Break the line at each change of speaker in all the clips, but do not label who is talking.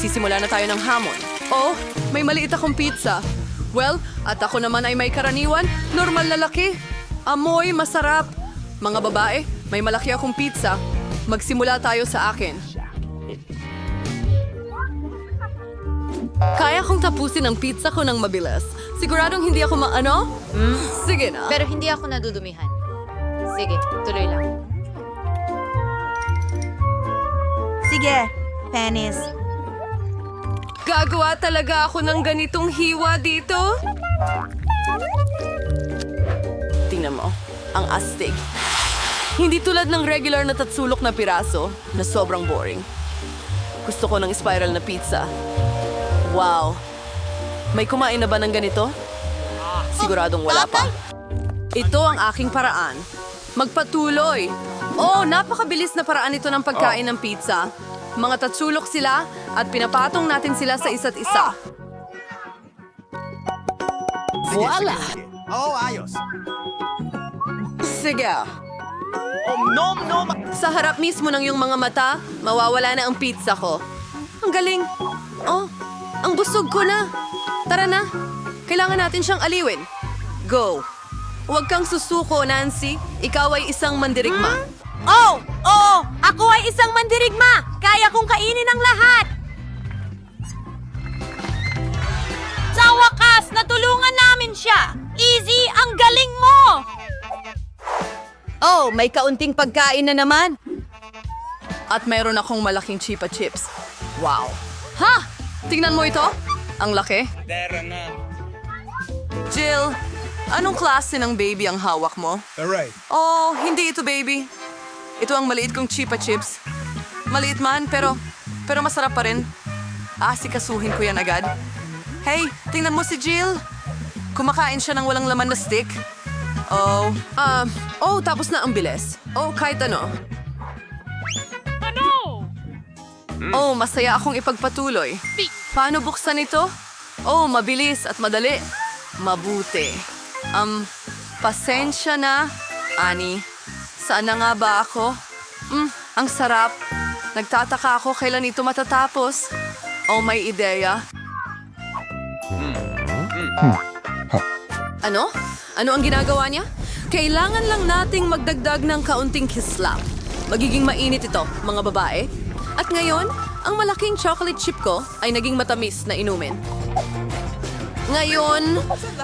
Magsisimula na tayo ng hamon. Oh, may maliit akong pizza. Well, at ako naman ay may karaniwan, normal na laki. Amoy, masarap. Mga babae, may malaki akong pizza. Magsimula tayo sa akin. Kaya kong tapusin ang pizza ko ng mabilis. Siguradong hindi ako maano? Sige na.
Pero hindi ako nadudumihan. Sige, tuloy lang.
Sige, Penis.
Gagawa talaga ako ng ganitong hiwa dito? Tingnan mo, ang astig. Hindi tulad ng regular na tatsulok na piraso na sobrang boring. Gusto ko ng spiral na pizza. Wow! May kumain na ba ng ganito? Siguradong wala pa. Ito ang aking paraan. Magpatuloy. Oh, napakabilis na paraan ito ng pagkain ng pizza. Mga tatsulok sila at pinapatong natin sila sa isa't isa. Voila!
Oh, ayos.
Sige.
Om nom nom.
Sa harap mismo ng iyong mga mata, mawawala na ang pizza ko. Ang galing. Oh, ang busog ko na. Tara na. Kailangan natin siyang aliwin. Go. Huwag kang susuko, Nancy. Ikaw ay isang mandirigma.
Oh! Oo! Ako ay isang mandirigma! Kaya kong kainin ang lahat! Sa wakas, natulungan namin siya! Easy, ang galing mo!
Oh, may kaunting pagkain na naman. At meron akong malaking chipa chips. Wow. Ha! Tingnan mo ito. Ang laki. Jill, anong klase ng baby ang hawak mo?
Alright.
Oh, hindi ito baby. Ito ang maliit kong chipa chips. Maliit man, pero, pero masarap pa rin. Asikasuhin ko yan agad. Hey, tingnan mo si Jill. Kumakain siya ng walang laman na stick. Oh, um, oh, tapos na ang bilis. Oh, kahit ano. Ano? Oh, masaya akong ipagpatuloy. Paano buksan ito? Oh, mabilis at madali. Mabuti. Um, pasensya na, Ani. Saan na nga ba ako? Mm, ang sarap. Nagtataka ako kailan ito matatapos. Oh, may ideya. Ano? Ano ang ginagawa niya? Kailangan lang nating magdagdag ng kaunting kislap. Magiging mainit ito, mga babae. At ngayon, ang malaking chocolate chip ko ay naging matamis na inumin. Ngayon,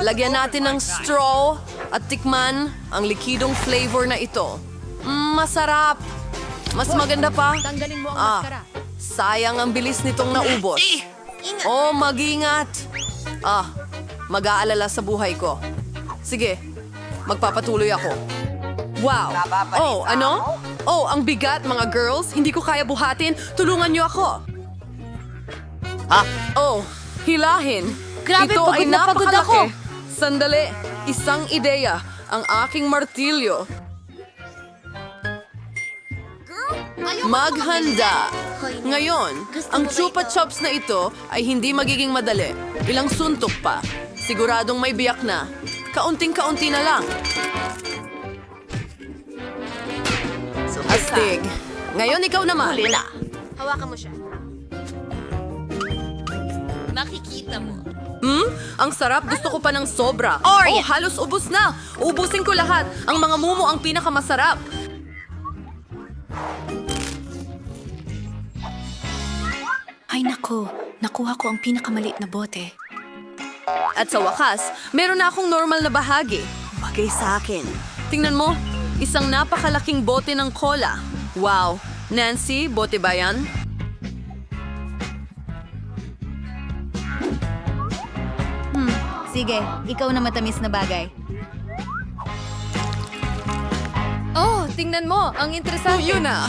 lagyan natin ng straw at tikman ang likidong flavor na ito. Mm, masarap! Mas maganda pa.
Tanggalin mo ang
Ah,
maskara.
sayang ang bilis nitong naubos. Oh, mag-ingat. Ah, mag-aalala sa buhay ko. Sige, magpapatuloy ako. Wow! Oh, ano? Oh, ang bigat, mga girls. Hindi ko kaya buhatin. Tulungan niyo ako.
Ha?
Oh, hilahin.
Grabe,
Ito ay
pagod na pagod
napakalaki.
ako.
Sandali, isang ideya. Ang aking martilyo. Maghanda! Ngayon, ang chupa chops na ito ay hindi magiging madali. Ilang suntok pa. Siguradong may biyak na. Kaunting-kaunti na lang. Astig. Ngayon ikaw naman. Huli na.
Hawakan mo siya. Makikita mo.
Hmm? Ang sarap. Gusto ko pa ng sobra.
Oreo.
Oh, halos ubos na. Ubusin ko lahat. Ang mga mumo ang pinakamasarap.
Ay nako, nakuha ko ang pinakamaliit na bote.
At sa wakas, meron na akong normal na bahagi. Bagay sa akin. Tingnan mo, isang napakalaking bote ng cola. Wow. Nancy, bote ba yan?
Sige, ikaw na matamis na bagay.
Oh, tingnan mo. Ang interesante.
Tuyo na.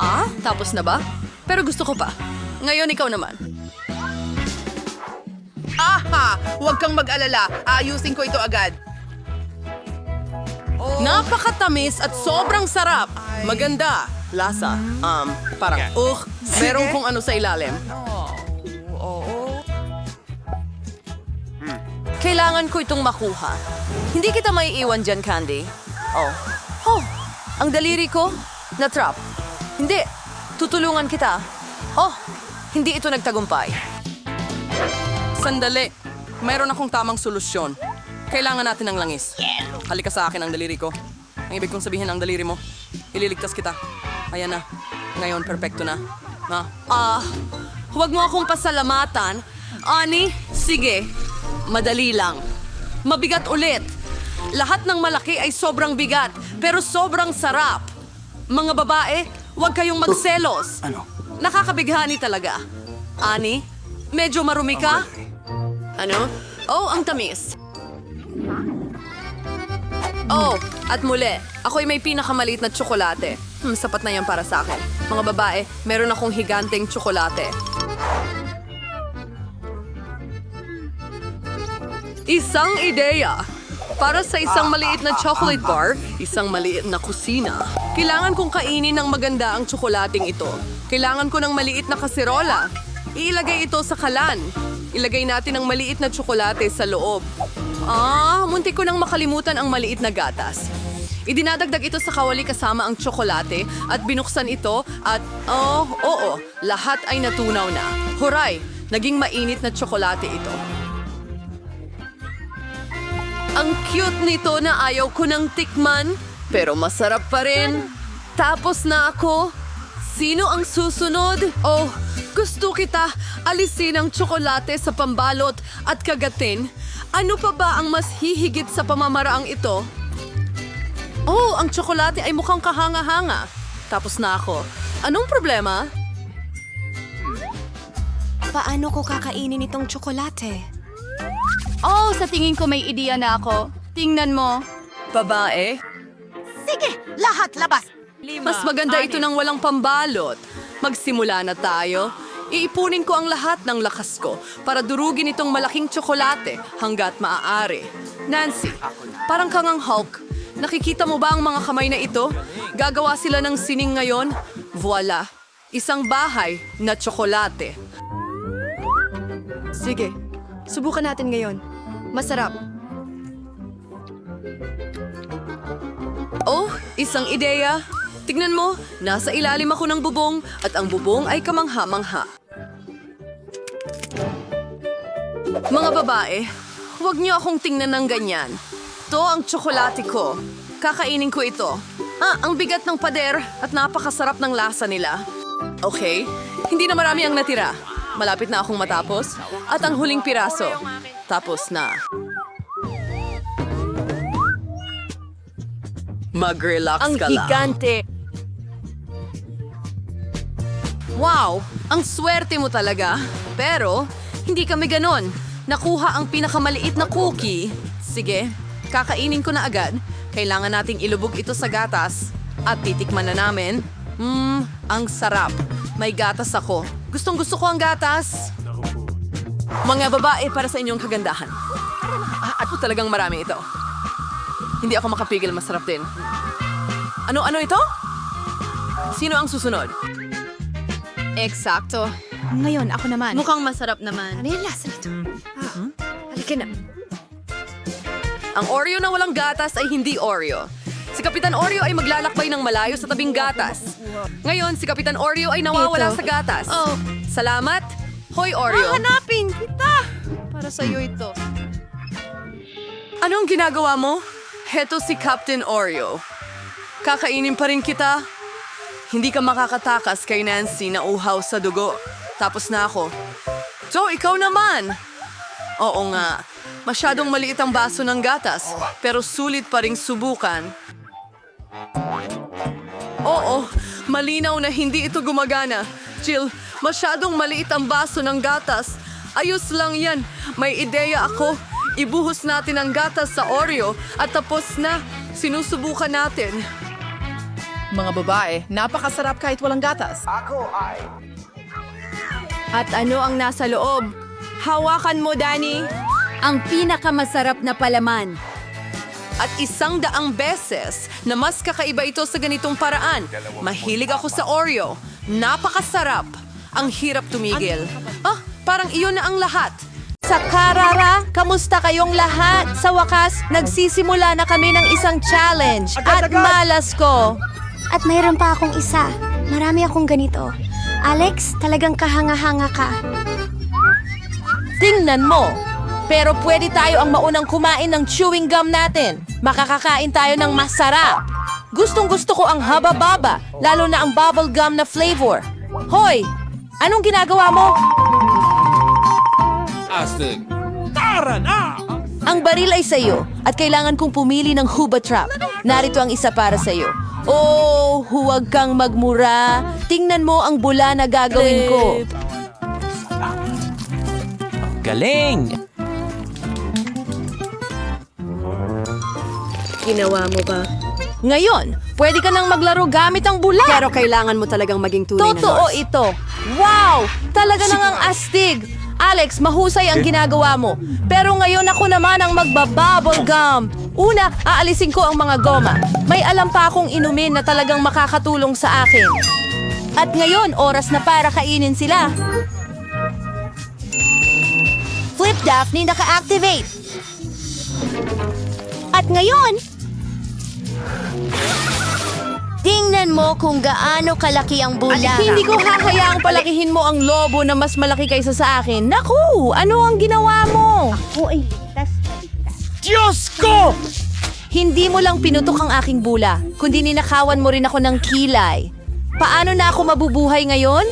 Ah, tapos na ba? Pero gusto ko pa. Ngayon ikaw naman.
Aha! Huwag kang mag-alala. Ayusin ko ito agad.
Napakatamis at sobrang sarap. Maganda. Lasa. Um, parang, ugh, meron kung ano sa ilalim. Kailangan ko itong makuha. Hindi kita maiiwan dyan, Candy. Oh. Oh, ang daliri ko, na-trap. Hindi. Tutulungan kita. Oh, hindi ito nagtagumpay. Sandali. Mayroon akong tamang solusyon. Kailangan natin ng langis. Halika sa akin ang daliri ko. Ang ibig kong sabihin ang daliri mo. Ililigtas kita. Ayan na. Ngayon, perpekto na. Ma. Ah, huwag mo akong pasalamatan. Ani, sige. Madali lang. Mabigat ulit. Lahat ng malaki ay sobrang bigat, pero sobrang sarap. Mga babae, huwag kayong magselos.
Ano?
Nakakabighani talaga. Ani, medyo marumi ka? Ano? Oh, ang tamis. Oh, at muli, ako'y may pinakamaliit na tsokolate. Hmm, sapat na yan para sa akin. Mga babae, meron akong higanteng tsokolate. Isang ideya. Para sa isang maliit na chocolate bar, isang maliit na kusina. Kailangan kong kainin ng maganda ang tsokolating ito. Kailangan ko ng maliit na kaserola. Iilagay ito sa kalan. Ilagay natin ang maliit na tsokolate sa loob. Ah, muntik ko nang makalimutan ang maliit na gatas. Idinadagdag ito sa kawali kasama ang tsokolate at binuksan ito at, oh, oo, lahat ay natunaw na. Huray, naging mainit na tsokolate ito. Ang cute nito na ayaw ko ng tikman, pero masarap pa rin. Tapos na ako. Sino ang susunod? Oh, gusto kita alisin ang tsokolate sa pambalot at kagatin. Ano pa ba ang mas hihigit sa pamamaraang ito? Oh, ang tsokolate ay mukhang kahanga-hanga. Tapos na ako. Anong problema?
Paano ko kakainin itong tsokolate?
Oh, sa tingin ko may ideya na ako. Tingnan mo.
Babae?
Sige, lahat labas.
Mas maganda ito ng walang pambalot. Magsimula na tayo. Iipunin ko ang lahat ng lakas ko para durugin itong malaking tsokolate hanggat maaari. Nancy, parang kang ang Hulk. Nakikita mo ba ang mga kamay na ito? Gagawa sila ng sining ngayon? Voila! Isang bahay na tsokolate.
Sige, subukan natin ngayon. Masarap.
Oh, isang ideya. Tignan mo, nasa ilalim ako ng bubong at ang bubong ay kamangha-mangha. Mga babae, huwag niyo akong tingnan ng ganyan. To ang tsokolate ko. Kakainin ko ito. Ah, ang bigat ng pader at napakasarap ng lasa nila. Okay, hindi na marami ang natira. Malapit na akong matapos. At ang huling piraso. Tapos na. Mag-relax
Ang
ka lang.
gigante.
Wow! Ang swerte mo talaga. Pero, hindi kami ganon. Nakuha ang pinakamaliit na cookie. Sige, kakainin ko na agad. Kailangan nating ilubog ito sa gatas. At titikman na namin. Mmm, ang sarap. May gatas ako. Gustong gusto ko ang gatas. Mga babae para sa inyong kagandahan. Ah, at talagang marami ito. Hindi ako makapigil, masarap din. Ano-ano ito? Sino ang susunod?
Eksakto. Ngayon, ako naman.
Mukhang masarap naman.
Ano yung lasa nito? Ah, halika na.
Ang Oreo na walang gatas ay hindi Oreo. Si Kapitan Oreo ay maglalakbay ng malayo sa tabing gatas. Ngayon, si Kapitan Oreo ay nawawala
Ito.
sa gatas.
Oh.
Salamat. Hoy, Oreo.
Hanapin kita! Para sa'yo ito.
Anong ginagawa mo? Heto si Captain Oreo. Kakainin pa rin kita. Hindi ka makakatakas kay Nancy na uhaw sa dugo. Tapos na ako. So, ikaw naman. Oo nga. Masyadong maliit ang baso ng gatas, pero sulit pa ring subukan. Oo, malinaw na hindi ito gumagana. Jill, masyadong maliit ang baso ng gatas. Ayos lang yan. May ideya ako. Ibuhos natin ang gatas sa Oreo at tapos na. Sinusubukan natin.
Mga babae, napakasarap kahit walang gatas.
At ano ang nasa loob? Hawakan mo, Danny. Ang pinakamasarap na palaman.
At isang daang beses na mas kakaiba ito sa ganitong paraan. Mahilig ako sa Oreo. Napakasarap. Ang hirap tumigil. Ah, parang iyon na ang lahat.
Sa Karara, kamusta kayong lahat? Sa wakas, nagsisimula na kami ng isang challenge. At malas ko.
At mayroon pa akong isa.
Marami akong ganito. Alex, talagang kahanga-hanga ka.
Tingnan mo! Pero pwede tayo ang maunang kumain ng chewing gum natin. Makakakain tayo ng masarap. Gustong gusto ko ang haba-baba, lalo na ang bubble gum na flavor. Hoy! Anong ginagawa mo?
Astig. Tara na!
Ang baril ay sa'yo at kailangan kong pumili ng huba trap. Narito ang isa para sa'yo. Oh, huwag kang magmura. Tingnan mo ang bula na gagawin ko.
Galing!
Ginawa mo ba?
Ngayon, pwede ka nang maglaro gamit ang bula.
Pero kailangan mo talagang maging tunay na
Totoo
nurse.
ito. Wow! Talaga nang ang astig. Alex, mahusay ang ginagawa mo. Pero ngayon ako naman ang magbabubble gum. Una, aalisin ko ang mga goma. May alam pa akong inumin na talagang makakatulong sa akin. At ngayon, oras na para kainin sila.
Flip Daphne naka-activate. At ngayon, tingnan mo kung gaano kalaki ang bula.
Hindi ko hahayaang palakihin mo ang lobo na mas malaki kaysa sa akin. Naku! Ano ang ginawa mo?
Diyos ko!
Hindi mo lang pinutok ang aking bula, kundi ninakawan mo rin ako ng kilay. Paano na ako mabubuhay ngayon?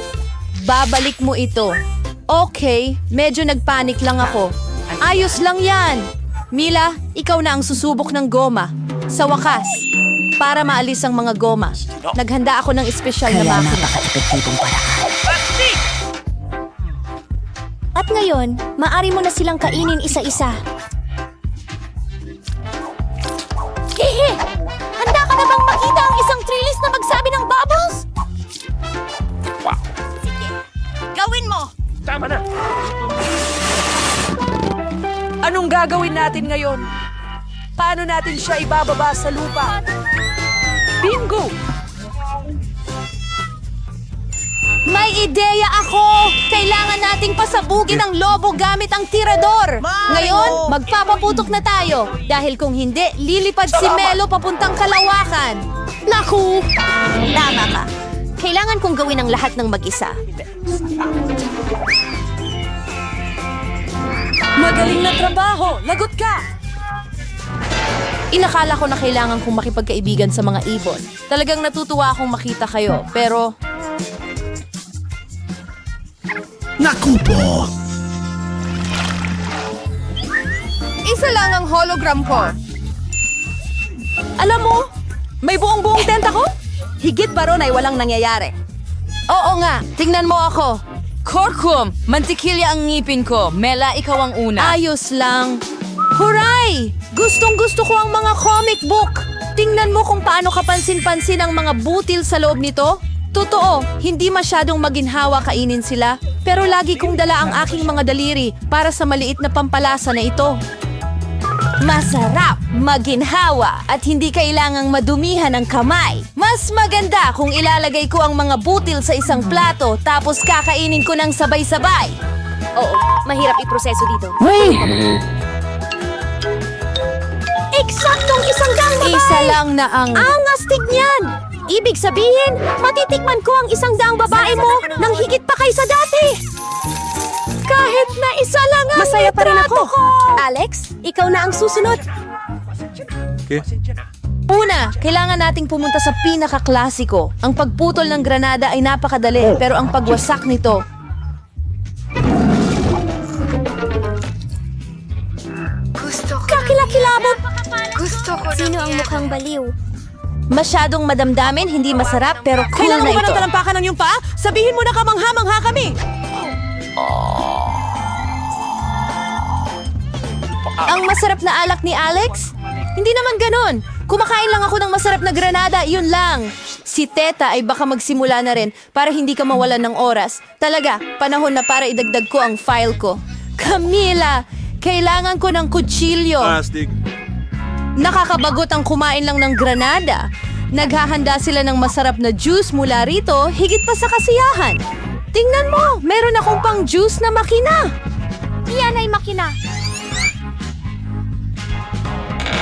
Babalik mo ito. Okay, medyo nagpanik lang ako. Ayos lang yan. Mila, ikaw na ang susubok ng goma. Sa wakas, para maalis ang mga goma, naghanda ako ng espesyal na makina.
At ngayon, maari mo na silang kainin isa-isa. Hehe! Handa ka na bang makita ang isang trillis na magsabi ng bubbles? Sige, gawin mo!
Anong gagawin natin ngayon? Paano natin siya ibababa sa lupa? Bingo! May ideya ako! Kailangan nating pasabugin ang lobo gamit ang tirador! Ngayon, magpapaputok na tayo. Dahil kung hindi, lilipad si Melo papuntang kalawakan. Naku!
Tama ka. Kailangan kong gawin ang lahat ng mag-isa.
Magaling na trabaho! Lagot ka! Inakala ko na kailangan kong makipagkaibigan sa mga ibon. Talagang natutuwa akong makita kayo, pero
Naku po!
Isa lang ang hologram ko.
Alam mo, may buong-buong tent ako? Higit pa ron ay walang nangyayari. Oo nga, tingnan mo ako. Korkum, mantikilya ang ngipin ko. Mela, ikaw ang una. Ayos lang. Huray! Gustong gusto ko ang mga comic book. Tingnan mo kung paano kapansin-pansin ang mga butil sa loob nito. Totoo, hindi masyadong maginhawa kainin sila. Pero lagi kong dala ang aking mga daliri para sa maliit na pampalasa na ito. Masarap, maginhawa, at hindi kailangang madumihan ang kamay. Mas maganda kung ilalagay ko ang mga butil sa isang plato tapos kakainin ko ng sabay-sabay.
Oo, mahirap iproseso dito. Eksaktong
Isa lang na ang...
Ang astig niyan! Ibig sabihin, matitikman ko ang isang daang babae mo nang higit pa kaysa dati!
Kahit na isa lang ang
Masaya pa rin ako.
ko.
Alex, ikaw na ang susunod.
Una, kailangan nating pumunta sa pinakaklasiko. Ang pagputol ng granada ay napakadali, pero ang pagwasak nito...
Kakilakilabot! Gusto ko Sino ang mukhang baliw?
Masyadong madamdamin, hindi masarap, pero cool
Kailangan
na
mo ba
ito.
ng talampakan ng iyong paa? Sabihin mo na kamangha-mangha kami!
Ang masarap na alak ni Alex? Hindi naman ganon. Kumakain lang ako ng masarap na granada, yun lang. Si Teta ay baka magsimula na rin para hindi ka mawalan ng oras. Talaga, panahon na para idagdag ko ang file ko. Camila, kailangan ko ng kutsilyo.
Astig.
Nakakabagot ang kumain lang ng granada. Naghahanda sila ng masarap na juice mula rito, higit pa sa kasiyahan. Tingnan mo, meron akong pang juice na makina.
Iyan ay makina.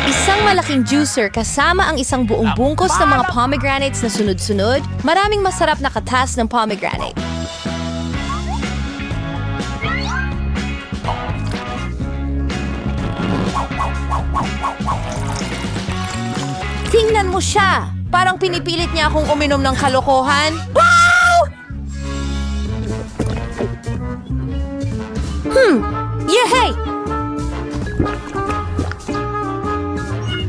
Isang malaking juicer kasama ang isang buong bungkos ng mga pomegranates na sunod-sunod. Maraming masarap na katas ng pomegranate. Mo siya! Parang pinipilit niya akong uminom ng kalokohan. Wow! Hmm, yehey!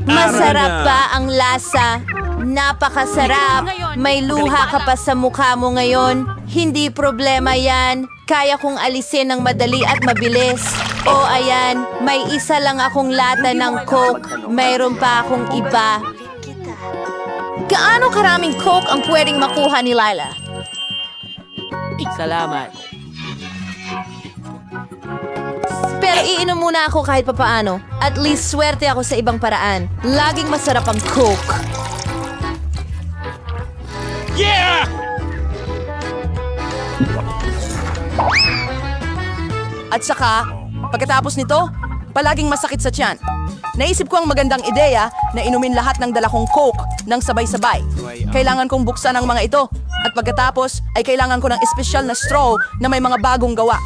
Masarap ba ang lasa? Napakasarap. May luha ka pa sa mukha mo ngayon. Hindi problema yan. Kaya kong alisin ng madali at mabilis. O ayan, may isa lang akong lata ng Coke. Mayroon pa akong iba. Gaano karaming Coke ang pwedeng makuha ni Lila?
Salamat.
Pero iinom muna ako kahit papaano. At least swerte ako sa ibang paraan. Laging masarap ang Coke.
Yeah!
At saka, pagkatapos nito, palaging masakit sa tiyan. Naisip ko ang magandang ideya na inumin lahat ng dala kong Coke ng sabay-sabay. Kailangan kong buksan ang mga ito. At pagkatapos ay kailangan ko ng espesyal na straw na may mga bagong gawa.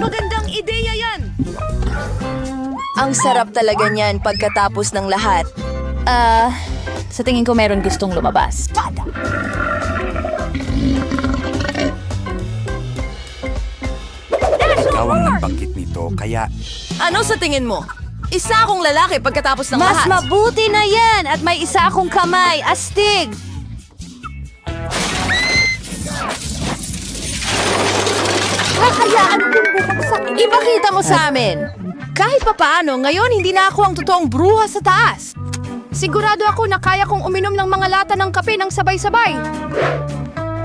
Magandang ideya yan!
Ang sarap talaga niyan pagkatapos ng lahat. Ah, sa tingin ko meron gustong lumabas.
Ikaw ang nagbanggit nito, kaya
Ano sa tingin mo? Isa akong lalaki pagkatapos ng
Mas
lahat.
mabuti na yan at may isa akong kamay. Astig! Kakayaan kong bumagsak. Ipakita mo sa amin. Kahit papaano, ngayon hindi na ako ang totoong bruha sa taas.
Sigurado ako na kaya kong uminom ng mga lata ng kape ng sabay-sabay.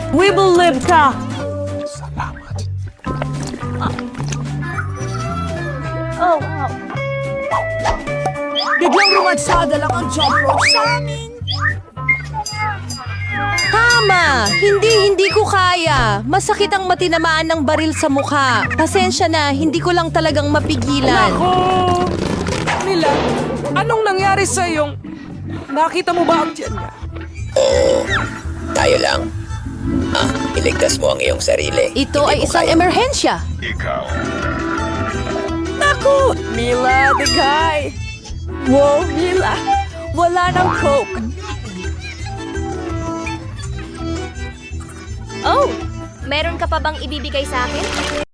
We will live ka!
Biglang rumagsada lang ang jump rope sa amin.
Tama! Hindi, hindi ko kaya. Masakit ang matinamaan ng baril sa mukha. Pasensya na, hindi ko lang talagang mapigilan.
Oh! Nila, anong nangyari sa iyong... Nakita mo ba ang tiyan niya?
Tayo lang. Ah, iligtas mo ang iyong sarili.
Ito
Hindi
ay isang
kaya.
emerhensya.
Naku! Mila, the guy! Wow, Mila! Wala ng Coke!
Oh, meron ka pa bang ibibigay sa akin?